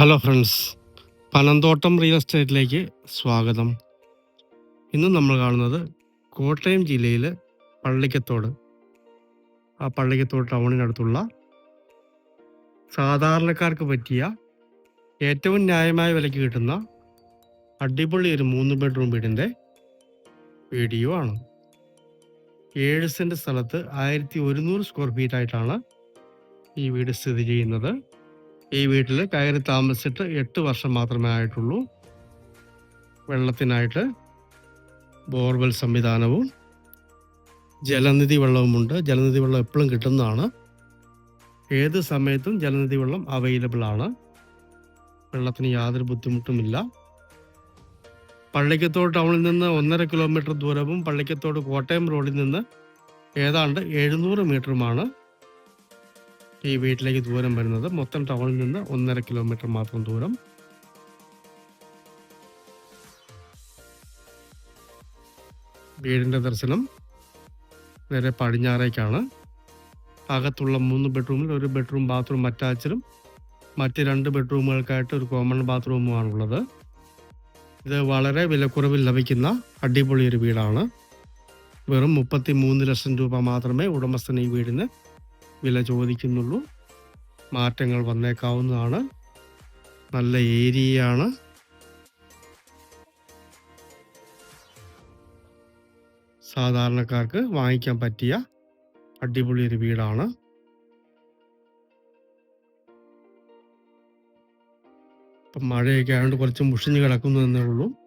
Hello friends Panamthottam real എസ്റ്റേറ്റിലേക്ക് സ്വാഗതം. ഇന്ന് നമ്മൾ കാണുന്നത് കോട്ടയം ജില്ലയിൽ പള്ളിക്കത്തോട്. ആ പള്ളിക്കത്തോട് ടൗണിനടുത്തുള്ള സാധാരണക്കാർക്ക് പറ്റിയ ഏറ്റവും ന്യായമായ വിലയ്ക്ക് കിട്ടുന്ന അടിപൊളി ഒരു മൂന്ന് ബെഡ്റൂം വീടിന്റെ വീഡിയോ ആണ്. ഏഴ് സെന്റ് സ്ഥലത്ത് ആയിരത്തി ഒരുന്നൂറ് സ്ക്വയർ ഫീറ്റ് ആയിട്ടാണ് ഈ വീട് സ്ഥിതി ചെയ്യുന്നത്. ഈ വീട്ടിൽ കയറി താമസിച്ചിട്ട് എട്ട് വർഷം മാത്രമേ ആയിട്ടുള്ളൂ. വെള്ളത്തിനായിട്ട് ബോർവെൽ സംവിധാനവും ജലനിധി വെള്ളവുമുണ്ട്. ജലനിധി വെള്ളം എപ്പോഴും കിട്ടുന്നതാണ്. ഏത് സമയത്തും ജലനിധി വെള്ളം അവൈലബിൾ ആണ്. വെള്ളത്തിന് യാതൊരു ബുദ്ധിമുട്ടുമില്ല. പള്ളിക്കത്തോട് ടൗണിൽ നിന്ന് ഒന്നര കിലോമീറ്റർ ദൂരവും പള്ളിക്കത്തോട് കോട്ടയം റോഡിൽ നിന്ന് ഏതാണ്ട് എഴുന്നൂറ് മീറ്ററുമാണ് ഈ വീട്ടിലേക്ക് ദൂരം വരുന്നത് മൊത്തം ടൗണിൽ നിന്ന് ഒന്നര കിലോമീറ്റർ മാത്രം ദൂരം. വീടിന്റെ ദർശനം നേരെ പടിഞ്ഞാറേക്കാണ്. അകത്തുള്ള മൂന്ന് ബെഡ്റൂമിൽ ഒരു ബെഡ്റൂം ബാത്റൂം അറ്റാച്ചിലും മറ്റ് രണ്ട് ബെഡ്റൂമുകൾക്കായിട്ട് ഒരു കോമൺ ബാത്റൂമുമാണുള്ളത്. ഇത് വളരെ വിലക്കുറവിൽ ലഭിക്കുന്ന അടിപൊളി ഒരു വീടാണ്. വെറും മുപ്പത്തി മൂന്ന് ലക്ഷം രൂപ മാത്രമേ ഉടമസ്ഥൻ ഈ വീടിന് വില ചോദിക്കുന്നുള്ളൂ. മാറ്റങ്ങൾ വന്നേക്കാവുന്നതാണ്. നല്ല ഏരിയയാണ്. സാധാരണക്കാർക്ക് വാങ്ങിക്കാൻ പറ്റിയ അടിപൊളി ഒരു വീടാണ്. ഇപ്പം മഴയൊക്കെ ആയതുകൊണ്ട് കുറച്ച് മുഷിഞ്ഞ് കിടക്കുന്നു എന്നേ ഉള്ളൂ.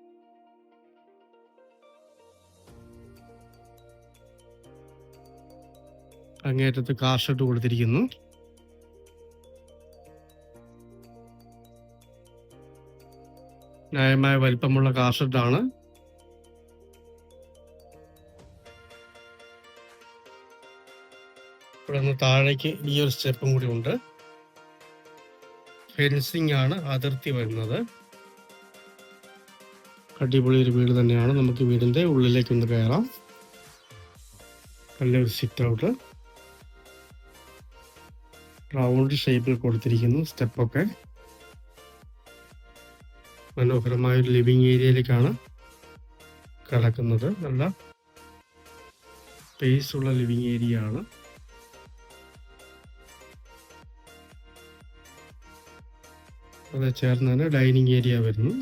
അങ്ങേറ്റത്ത് കാർ ഷെഡ് കൊടുത്തിരിക്കുന്നു. ന്യായമായ വലിപ്പമുള്ള കാർ ഷെഡാണ് ഇവിടെ നിന്ന് താഴേക്ക് ഈ ഒരു സ്റ്റെപ്പും കൂടി ഉണ്ട്. ഫെൻസിംഗ് ആണ് അതിർത്തി വരുന്നത്. അടിപൊളി ഒരു വീട് തന്നെയാണ്. നമുക്ക് വീടിന്റെ ഉള്ളിലേക്ക് ഒന്ന് കയറാം. നല്ലൊരു സിറ്റ് ഔട്ട്. റൗണ്ട് ഷേപ്പിൽ കൊടുത്തിരിക്കുന്നു സ്റ്റെപ്പൊക്കെ. മനോഹരമായ ഒരു ലിവിങ് ഏരിയയിലേക്കാണ് കിടക്കുന്നത്. നല്ല സ്പേസ് ഉള്ള ലിവിങ് ഏരിയ ആണ് അത് ചേർന്ന് തന്നെ ഡൈനിങ് ഏരിയ വരുന്നു.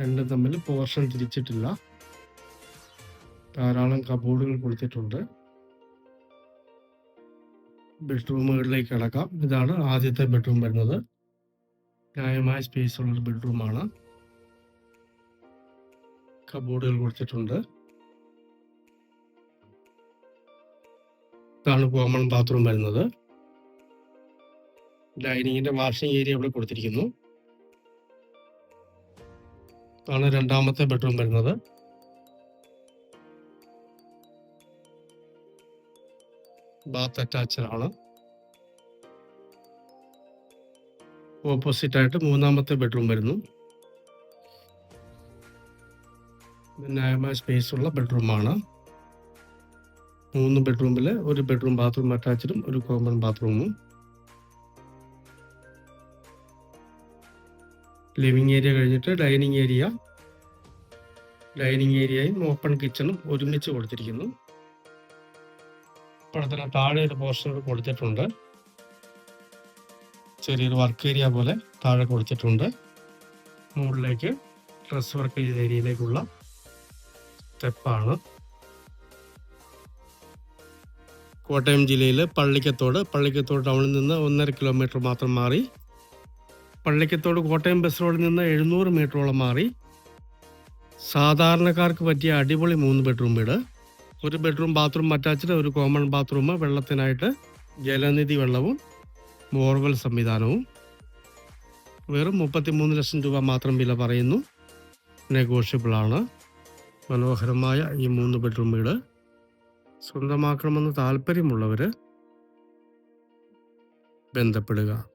രണ്ടും തമ്മിൽ പോർഷൻ തിരിച്ചിട്ടില്ല. ധാരാളം കബോർഡുകൾ കൊടുത്തിട്ടുണ്ട്. ബെഡ്റൂമുകളിലേക്ക് കിടക്കാം. ഇതാണ് ആദ്യത്തെ ബെഡ്റൂം വരുന്നത്. ന്യായമായ സ്പേസ് ഉള്ള ബെഡ്റൂമാണ് കബോർഡുകൾ കൊടുത്തിട്ടുണ്ട്. ഇതാണ് കോമൺ ബാത്റൂം വരുന്നത്. ഡൈനിങ്ങിന്റെ വാഷിംഗ് ഏരിയ ഇവിടെ കൊടുത്തിരിക്കുന്നു. ഇതാണ് രണ്ടാമത്തെ ബെഡ്റൂം വരുന്നത്. ബാത്ത് അറ്റാച്ച്ഡ് ആണ് ഓപ്പോസിറ്റ് ആയിട്ട് മൂന്നാമത്തെ ബെഡ്റൂം വരുന്നു. ന്യായമായ സ്പേസ് ഉള്ള ബെഡ്റൂമാണ് മൂന്ന് ബെഡ്റൂമിൽ ഒരു ബെഡ്റൂം ബാത്റൂം അറ്റാച്ച്ഡും ഒരു കോമൺ ബാത്റൂമും ലിവിങ് ഏരിയ കഴിഞ്ഞിട്ട് ഡൈനിങ് ഏരിയ ഡൈനിങ് ഏരിയയും ഓപ്പൺ കിച്ചണും ഒരുമിച്ച് കൊടുത്തിരിക്കുന്നു. പടത്തിന് താഴെ ഒരു പോസ്റ്റർ കൊടുത്തിട്ടുണ്ട്. ചെറിയൊരു വർക്ക് ഏരിയ പോലെ താഴെ കൊടുത്തിട്ടുണ്ട്. മുകളിലേക്ക് ഡ്രസ് വർക്ക് ചെയ്ത ഏരിയയിലേക്കുള്ള സ്റ്റെപ്പാണ് കോട്ടയം ജില്ലയിൽ പള്ളിക്കത്തോട് പള്ളിക്കത്തോട് ടൗണിൽ നിന്ന് ഒന്നര കിലോമീറ്റർ മാത്രം മാറി. പള്ളിക്കത്തോട് കോട്ടയം ബസ് റോഡിൽ നിന്ന് എഴുന്നൂറ് മീറ്ററോളം മാറി. സാധാരണക്കാർക്ക് പറ്റിയ അടിപൊളി മൂന്ന് ബെഡ്റൂം വീട്. ഒരു ബെഡ്റൂം ബാത്റൂം അറ്റാച്ച്ഡ് ഒരു കോമൺ ബാത്റൂം വെള്ളത്തിനായിട്ട് ജലനിധി വെള്ളവും ബോർവെൽ സംവിധാനവും. വെറും മുപ്പത്തിമൂന്ന് ലക്ഷം രൂപ മാത്രം വില പറയുന്നു. നെഗോഷ്യബിൾ ആണ്. മനോഹരമായ ഈ മൂന്ന് ബെഡ്റൂം വീട് സ്വന്തമാക്കണമെന്ന് താല്പര്യമുള്ളവർ ബന്ധപ്പെടുക.